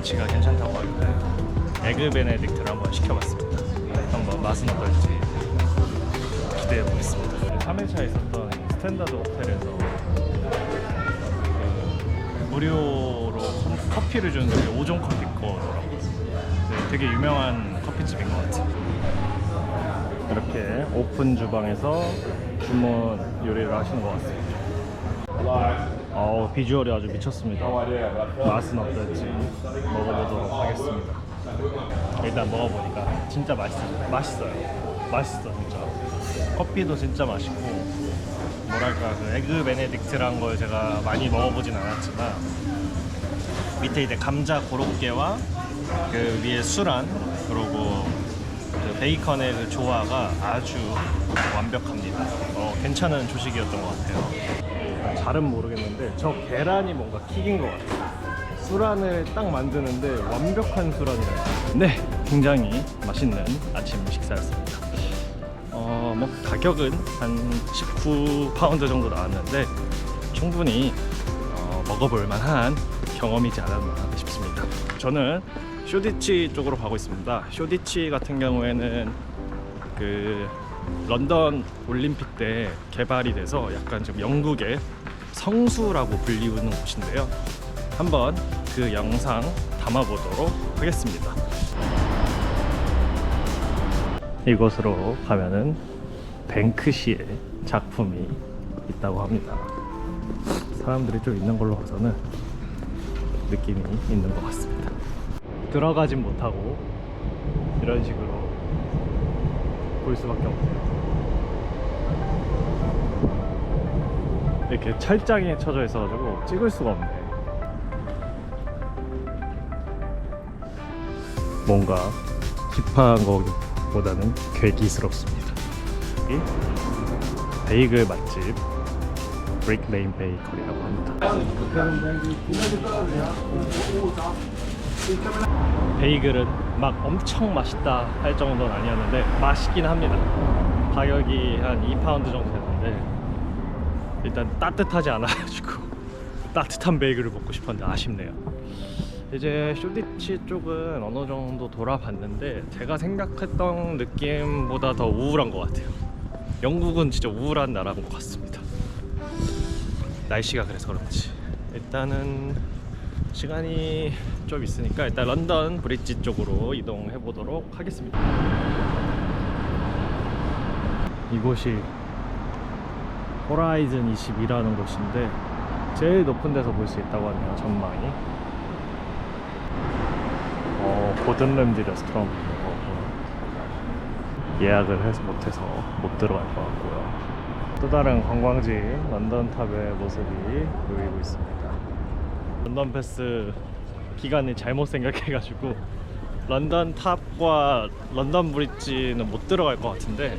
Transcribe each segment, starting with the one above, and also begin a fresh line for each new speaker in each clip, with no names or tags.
먹어봤는데 에그 베네딕트를 한번 시켜봤습니다. 한번 맛은 어떨지 기대해 보겠습니다. 3회차에 있었던 스탠다드 호텔에서 그 무료로 컴- 커피를 주는 게 5종 커피 거더라고요. 네, 되게 유명한 커피집인 것 같아요. 이렇게 오픈 주방에서 주문 요리를 하시는 것 같습니다. 어우 비주얼이 아주 미쳤습니다. 맛은 어떨지 먹어보도록 하겠습니다. 일단 먹어보니까 진짜 맛있어요. 맛있어요. 맛있어 진짜. 커피도 진짜 맛있고 뭐랄까 그 에그 베네딕트란 걸 제가 많이 먹어보진 않았지만 밑에 이제 감자 고로케와 그 위에 술안 그리고 그 베이컨의 그 조화가 아주 완벽합니다. 어, 괜찮은 조식이었던 것 같아요. 잘은 모르겠는데 저 계란이 뭔가 킥인 것 같아요. 수란을 딱 만드는데 완벽한 수란이라. 네, 굉장히 맛있는 아침 식사였습니다. 어, 뭐 가격은 한 19파운드 정도 나왔는데 충분히 어, 먹어볼 만한 경험이지 않았나 싶습니다. 저는 쇼디치 쪽으로 가고 있습니다. 쇼디치 같은 경우에는 그 런던 올림픽 때 개발이 돼서 약간 좀 영국의 성수라고 불리우는 곳인데요. 한번 그 영상 담아보도록 하겠습니다. 이곳으로 가면은 뱅크시의 작품이 있다고 합니다. 사람들이 좀 있는 걸로 봐서는 느낌이 있는 것 같습니다. 들어가진 못하고 이런 식으로 볼 수밖에 없네요. 이렇게 철장에 쳐져 있어가지고 찍을 수가 없네. 뭔가 힙한 거보다는 괴기스럽습니다. 베이글 맛집 브릭레인 베이커리라고 합니다. 베이글은 막 엄청 맛있다 할 정도는 아니었는데 맛있긴 합니다. 가격이 한 2파운드 정도 되는데 일단 따뜻하지 않아가지고 따뜻한 베이글을 먹고 싶었는데 아쉽네요. 이제 쇼디치 쪽은 어느 정도 돌아봤는데 제가 생각했던 느낌보다 더 우울한 것 같아요. 영국은 진짜 우울한 나라인 것 같습니다. 날씨가 그래서 그런지 일단은 시간이 좀 있으니까 일단 런던 브릿지 쪽으로 이동해 보도록 하겠습니다. 이곳이 호라이즌 22라는 곳인데 제일 높은 데서 볼 수 있다고 하네요 전망이. 어 고든 램지 레스토랑 예약을 해서 못해서 못 들어갈 것 같고요. 또 다른 관광지 런던 탑의 모습이 보이고 있습니다. 런던 패스 기간을 잘못 생각해가지고 런던 탑과 런던 브릿지는 못 들어갈 것 같은데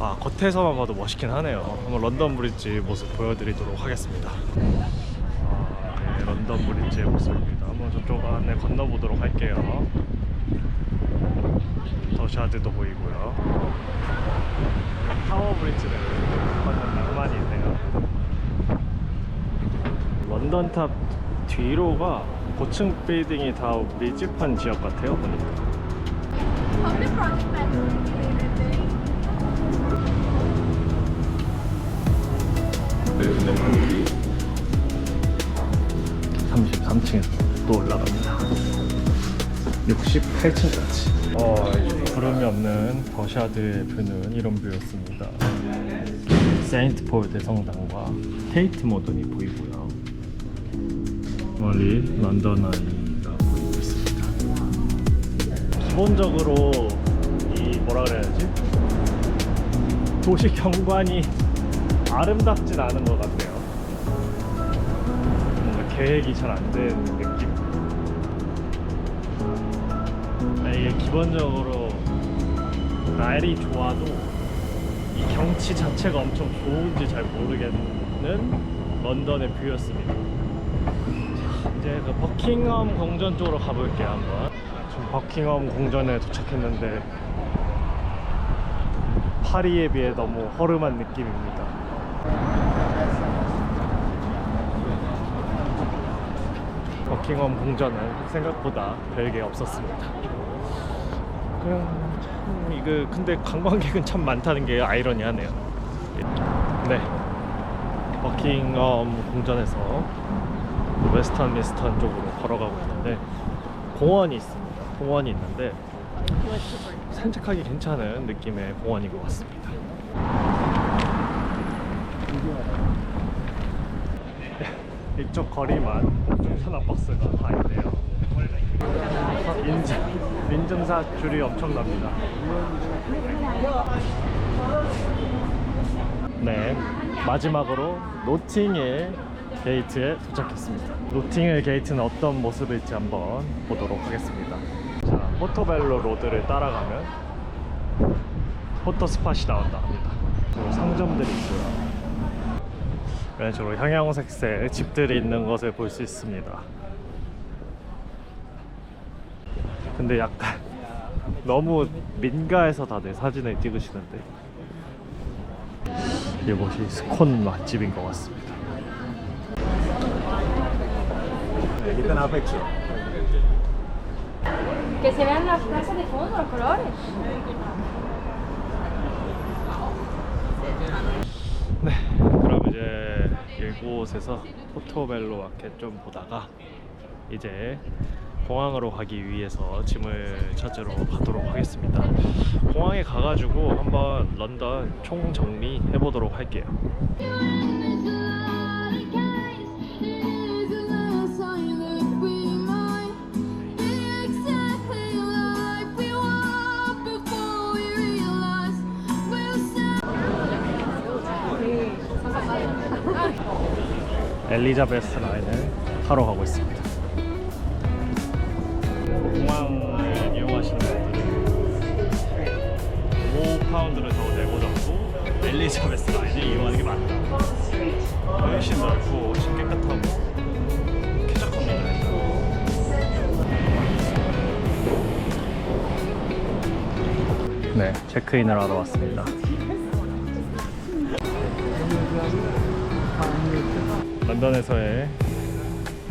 아 겉에서만 봐도 멋있긴 하네요. 한번 런던 브릿지 모습 보여드리도록 하겠습니다. 아, 네, 런던 브릿지의 모습입니다. 한번 저쪽 안에 건너보도록 할게요. 더샤드도 보이고요. 타워 브릿지는 완전 낭만이 있네요. 런던 탑 뒤로가 고층 빌딩이 다 밀집한 지역 같아요 보니까. 33층에서 또 올라갑니다. 68층까지. 어, 구름이 없는 버샤드의 뷰는 이런 뷰였습니다. 세인트 폴 대성당과 테이트 모던이 보이고요. 멀리 런던 아이가 보이고 있습니다. 기본적으로 이 뭐라 그래야지? 도시 경관이 아름답진 않은 것 같네요. 뭔가 계획이 잘 안 된 느낌. 아, 이게 기본적으로 날이 좋아도 이 경치 자체가 엄청 좋은지 잘 모르겠는 런던의 뷰였습니다. 이제 그 버킹엄 궁전 쪽으로 가볼게요 한번. 지금 버킹엄 궁전에 도착했는데 파리에 비해 너무 허름한 느낌입니다. 버킹엄 궁전은 생각보다 별게 없었습니다. 그냥 참 이거 근데 관광객은 참 많다는 게 아이러니하네요. 네, 버킹엄 궁전에서 웨스턴 미스턴 쪽으로 걸어가고 있는데 공원이 있습니다. 공원이 있는데 산책하기 괜찮은 느낌의 공원인 것 같습니다. 이쪽 거리만 천안 버스가 다 있네요. 인증, 인증사 줄이 엄청납니다. 네, 마지막으로 노팅힐 게이트에 도착했습니다. 노팅힐 게이트는 어떤 모습일지 한번 보도록 하겠습니다. 자, 포토벨로 로드를 따라가면 포토 스팟이 나온다 합니다. 상점들이 있고요. 이런 식으로 형형색색 집들이 있는 것을 볼 수 있습니다. 근데 약간 너무 민가에서 다들 사진을 찍으시는데 이곳이 스콘 맛집인 것 같습니다.
Que se vean las frases de fondo, los colores.
네, 그럼 이제 이곳에서 포토벨로 마켓 좀 보다가 이제 공항으로 가기 위해서 짐을 찾으러 가도록 하겠습니다. 공항에 가가지고 한번 런던 총 정리 해 보도록 할게요. 엘리자베스 라인을 타러 가고 있습니다. 공항을 이용하시는 분들은 5파운드를 더 내고 잡고 엘리자베스 라인을 이용하는 게 맞다. 훨씬 넓고 훨씬 깨끗하고. 네, 체크인을 하러 왔습니다. 런던에서의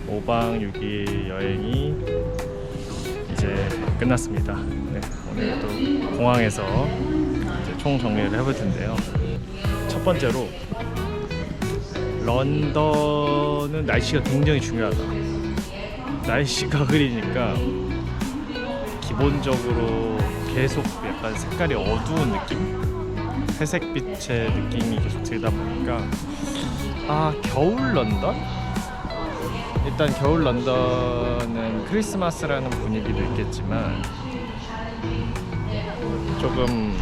5박 6일 여행이 이제 끝났습니다. 네, 오늘 또 공항에서 총 정리를 해볼 텐데요. 첫 번째로 런던은 날씨가 굉장히 중요하다. 날씨가 흐리니까 기본적으로 계속 약간 색깔이 어두운 느낌? 회색빛의 느낌이 계속 들다 보니까 아 겨울 런던? 일단 겨울 런던은 크리스마스라는 분위기도 있겠지만 조금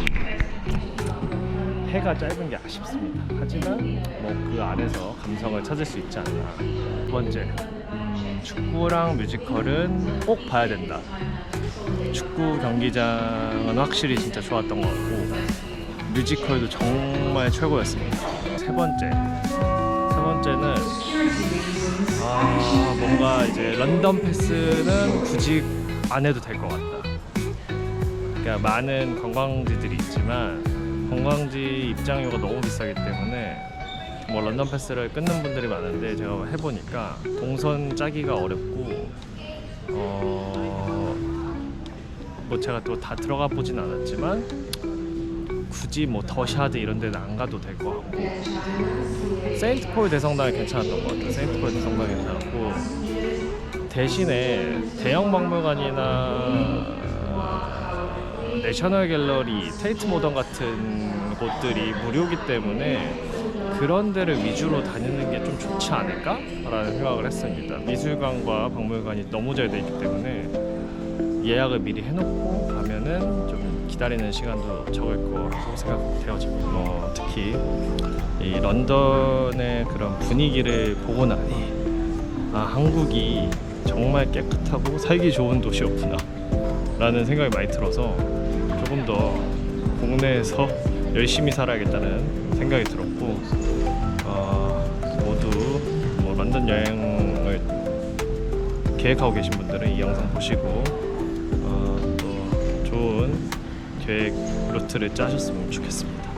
해가 짧은 게 아쉽습니다. 하지만 뭐 그 안에서 감성을 찾을 수 있지 않나. 두 번째, 음, 축구랑 뮤지컬은 꼭 봐야 된다. 축구 경기장은 확실히 진짜 좋았던 것 같고 뮤지컬도 정말 최고였습니다. 세 번째, 세 번째는 아 뭔가 이제 런던 패스는 굳이 안 해도 될 것 같다. 그러니까 많은 관광지들이 있지만 관광지 입장료가 너무 비싸기 때문에 뭐 런던 패스를 끊는 분들이 많은데 제가 해보니까 동선 짜기가 어렵고 어 뭐 제가 또 다 들어가 보진 않았지만 굳이 뭐 더샤드 이런 데는 안 가도 될 것 같고 세인트폴 대성당이 괜찮았던 것 같아요. 세인트폴 대성당이 괜찮았고 대신에 대형 박물관이나 내셔널 갤러리, 테이트 모던 같은 곳들이 무료기 때문에 그런 데를 위주로 다니는 게 좀 좋지 않을까라는 생각을 했습니다. 미술관과 박물관이 너무 잘 돼 있기 때문에 예약을 미리 해놓고 가면은 좀 기다리는 시간도 적을 거라고 생각되어집니다. 뭐 특히 이 런던의 그런 분위기를 보고 나니 아 한국이 정말 깨끗하고 살기 좋은 도시였구나 라는 생각이 많이 들어서 조금 더 국내에서 열심히 살아야겠다는 생각이 들었고 어, 모두 뭐 런던 여행을 계획하고 계신 분들은 이 영상 보시고 계획 루트를 짜셨으면 좋겠습니다.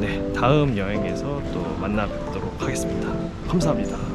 네, 다음 여행에서 또 만나 뵙도록 하겠습니다. 감사합니다.